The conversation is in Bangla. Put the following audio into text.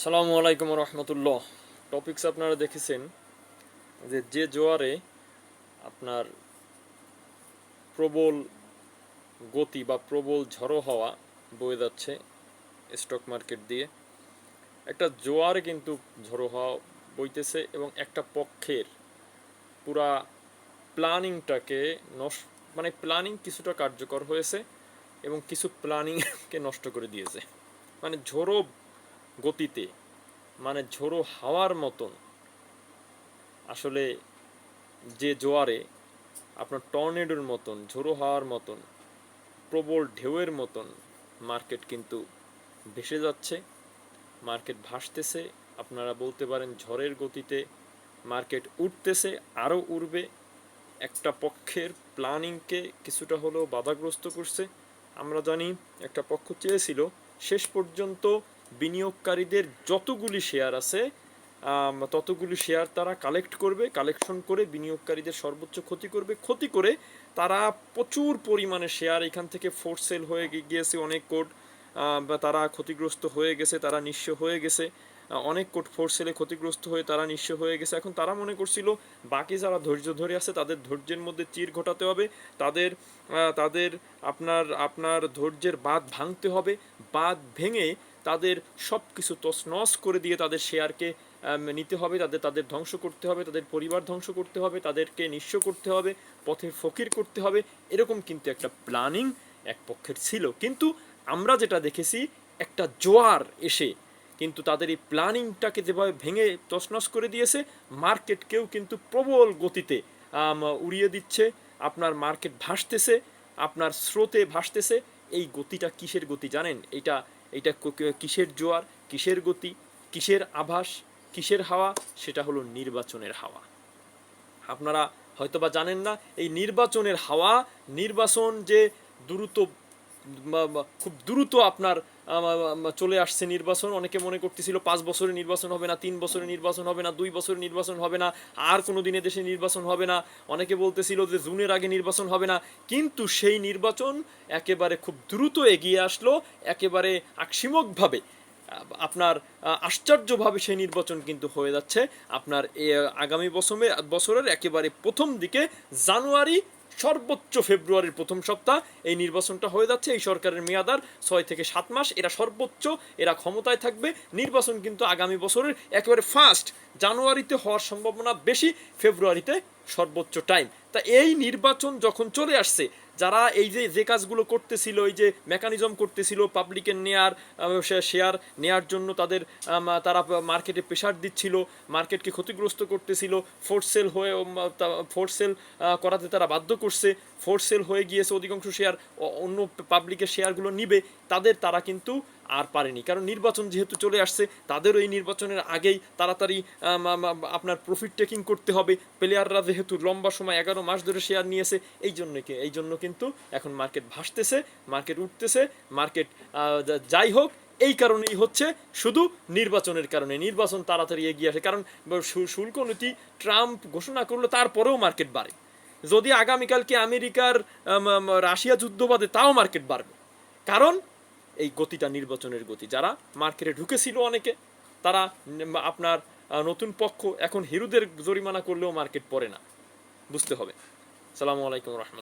সালামু আলাইকুম রহমতুল্লাহ টপিকস আপনারা দেখেছেন যে যে জোয়ারে আপনার প্রবল গতি বা প্রবল ঝড়ো হাওয়া বয়ে যাচ্ছে স্টক মার্কেট দিয়ে, একটা জোয়ারে কিন্তু ঝড়ো হাওয়া বইতেছে এবং একটা পক্ষের পুরা প্ল্যানিংটাকে নষ্ট মানে প্ল্যানিং কিছুটা কার্যকর হয়েছে এবং কিছু প্ল্যানিংকে নষ্ট করে দিয়েছে। মানে ঝোড়ো গতিতে মানে ঝোড়ো হাওয়ার মতন। আসলে যে জোয়ারে আপনার টর্নেডোর মতন, ঝোড়ো হাওয়ার মতন, প্রবল ঢেউয়ের মতন মার্কেট কিন্তু ভেসে যাচ্ছে, মার্কেট ভাসতেছে, আপনারা বলতে পারেন ঝড়ের গতিতে মার্কেট উঠতেছে, আরও উঠবে একটা পক্ষের প্ল্যানিংকে কিছুটা হলেও বাধাগ্রস্ত করছে। আমরা জানি একটা পক্ষ চেয়েছিল, শেষ পর্যন্ত বিনিয়োগকারীদের যতগুলি শেয়ার আছে ততগুলি শেয়ার তারা কালেক্ট করবে, কালেকশন করে বিনিয়োগকারীদের সর্বোচ্চ ক্ষতি করবে। ক্ষতি করে তারা প্রচুর পরিমাণে শেয়ার এখান থেকে ফোর সেল হয়ে গিয়েছে, অনেক কোট বা তারা ক্ষতিগ্রস্ত হয়ে গেছে, তারা নিঃস্ব হয়ে গেছে। অনেক কোট ফোর সেলে ক্ষতিগ্রস্ত হয়ে তারা নিঃস্ব হয়ে গেছে। এখন তারা মনে করছিল, বাকি যারা ধৈর্য ধরে আছে, তাদের ধৈর্যের মধ্যে চির ঘটাতে হবে। তাদের তাদের আপনার আপনার ধৈর্যের বাঁধ ভাঙতে হবে। বাঁধ ভেঙে তাদের সব কিছু তছনছ করে দিয়ে তাদের শেয়ারকে নিতে হবে, তাদের তাদের ধ্বংস করতে হবে, তাদের পরিবার ধ্বংস করতে হবে, তাদেরকে নিঃস্ব করতে হবে, পথে ফকির করতে হবে, এরকম কিন্তু একটা প্ল্যানিং এক পক্ষের ছিল। কিন্তু আমরা যেটা দেখেছি, একটা জোয়ার এসে কিন্তু তাদের এই প্ল্যানিংটাকে যেভাবে ভেঙে তছনছ করে দিয়েছে, মার্কেটকেও কিন্তু প্রবল গতিতে উড়িয়ে দিচ্ছে, আপনার মার্কেট ভাসতেছে, আপনার স্রোতে ভাসতেছে, এই গতিটা কিসের গতি জানেন? এটা এটা কিসের জোয়ার, কিসের গতি, কিসের আভাস, কিসের হাওয়া, সেটা হলো নির্বাচনের হাওয়া। আপনারা হয়তোবা জানেন না, এই নির্বাচনের হাওয়া, নির্বাচন যে দ্রুত খুব দ্রুত আপনার চলে আসছে নির্বাচন। অনেকে মনে করতেছিল পাঁচ বছরে নির্বাচন হবে না, তিন বছরে নির্বাচন হবে না, দুই বছরে নির্বাচন হবে না, আর কোনো দিনে দেশে নির্বাচন হবে না। অনেকে বলতেছিল যে জুনের আগে নির্বাচন হবে না। কিন্তু সেই নির্বাচন একেবারে খুব দ্রুত এগিয়ে আসলো, একেবারে আকস্মিকভাবে। আপনার আশ্চর্যভাবে সেই নির্বাচন কিন্তু হয়ে যাচ্ছে। আপনার আগামী বছরে বছরের একেবারে প্রথম দিকে জানুয়ারি সর্বোচ্চ ফেব্রুয়ারির প্রথম সপ্তাহ। এই নির্বাচনটা হয়ে যাচ্ছে, এই সরকারের মেয়াদার ছয় থেকে সাত মাস। এরা সর্বোচ্চ, এরা ক্ষমতায় থাকবে। নির্বাচন কিন্তু আগামী বছরের একেবারে ফার্স্ট জানুয়ারিতে হওয়ার সম্ভাবনা বেশি, ফেব্রুয়ারিতে সর্বোচ্চ টাইম তা এই নির্বাচন যখন চলে আসছে যারা এই যে যে কাজগুলো করতেছিল, এই যে মেকানিজম করতেছিল পাবলিকের নেয়ার শেয়ার নেয়ার জন্য তাদের তারা মার্কেটে প্রেশার দিচ্ছিল মার্কেটকে ক্ষতিগ্রস্ত করতেছিল ফোর্স সেল হয়ে ফোর্স সেল করাতে তারা বাধ্য করছে। ফোর্স সেল হয়ে গিয়েছে অধিকাংশ শেয়ার অন্য পাবলিকের শেয়ারগুলো নিবে, তাদের তারা কিন্তু আর পারেনি। কারণ নির্বাচন যেহেতু চলে আসছে তাদেরও এই নির্বাচনের আগেই তাড়াতাড়ি আপনার প্রফিট টেকিং করতে হবে। প্লেয়াররা যেহেতু লম্বা সময় এগারো মাস ধরে শেয়ার নিয়েছে, এই জন্য এই জন্য কিন্তু এখন মার্কেট ভাসতেছে মার্কেট উঠতেছে মার্কেট যাই হোক, এই কারণেই হচ্ছে শুধু নির্বাচনের কারণে। নির্বাচন তাড়াতাড়ি এগিয়ে আসে, কারণ শুল্ক নীতি, ট্রাম্প ঘোষণা করল, তারপরেও মার্কেট বাড়ে। যদি আগামীকালকে আমেরিকার আম, আম, রাশিয়া যুদ্ধ বাদে তাও মার্কেট বাড়বে। কারণ এই গতিটা নির্বাচনের গতি। যারা মার্কেটে ঢুকেছিল অনেকে তারা আপনার নতুন পক্ষ এখন হিরুদের জরিমানা করলেও মার্কেট পড়ে না। বুঝতে হবে। সালামু আলাইকুম রহমতুল্লাহ।